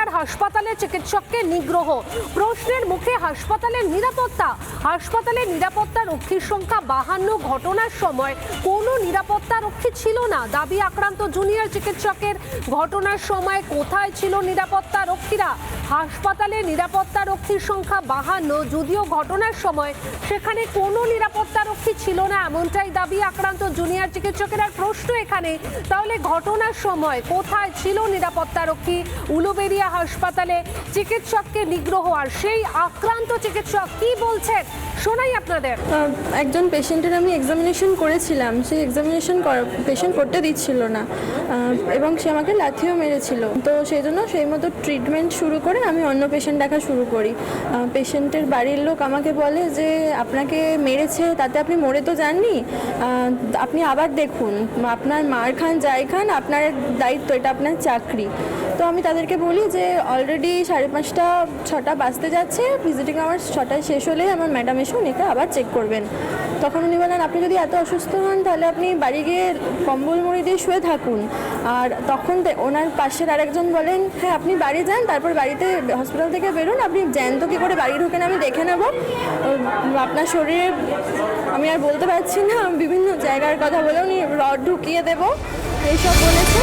উলুবেড়িয়ার হাসপাতালে চিকিৎসককে নিগ্রহ। প্রশ্নের মুখে হাসপাতালের নিরাপত্তা। হাসপাতালের নিরাপত্তা রক্ষীর সংখ্যা বাহান্ন। ঘটনার সময় কোনো নিরাপত্তা রক্ষী ছিল না। দাবি আক্রান্ত জুনিয়র চিকিৎসকের। ঘটনার সময় কোথায় ছিল নিরাপত্তা রক্ষীরা? হাসপাতালে নিরাপত্তা রক্ষীর সংখ্যা বাহান্ন। যদিও ঘটনার সময় সেখানে কোনো নিরাপত্তা রক্ষী ছিল না, এমনটাই দাবি আক্রান্ত জুনিয়র চিকিৎসকের। প্রশ্ন এখানে, তাহলে ঘটনার সময় কোথায় ছিল নিরাপত্তারক্ষী উলুবেরিয়া হাসপাতালে চিকিৎসককে নিগ্রহ আর সেই আক্রান্ত চিকিৎসক কি বলছেন? শোনাই আপনাদের। একজন পেশেন্টের আমি এক্সামিনেশন করেছিলাম। সেই এক্সামিনেশন পেশেন্ট করতে দিচ্ছিল না। এবং সে আমাকে লাথিও মেরেছিল। তো সেই জন্য সেই মতো ট্রিটমেন্ট শুরু করে আমি অন্য পেশেন্ট দেখা শুরু করি। পেশেন্টের বাড়ির লোক আমাকে বলে যে, আপনাকে মেরেছে, তাতে আপনি মরে তো যাননি। আপনি আবার দেখুন। আপনার মার খান, যাই খান, আপনার দায়িত্ব, এটা আপনার চাকরি। তো আমি তাদেরকে বলি যে অলরেডি সাড়ে পাঁচটা, ছটা বাজতে যাচ্ছে। ভিজিটিং আমার ছটায় শেষ হলে আমার ম্যাডাম এসে উনিকে আবার চেক করবেন। তখন উনি বলেন আপনি যদি এত অসুস্থ হন, তাহলে আপনি বাড়ি গিয়ে কম্বল মুড়ি দিয়ে শুয়ে থাকুন। আর তখন ওনার পাশের আরেকজন বলেন হ্যাঁ আপনি বাড়ি যান, তারপর বাড়িতে হসপিটাল থেকে বেরোন, আপনি জ্যান্ত কী করে বাড়ি ঢুকেন আমি দেখে নেব। আপনার শরীরে আমি আর বলতে পারছি না, বিভিন্ন জায়গার কথা বলে উনি রড ঢুকিয়ে দেবো, এইসব বলেছে।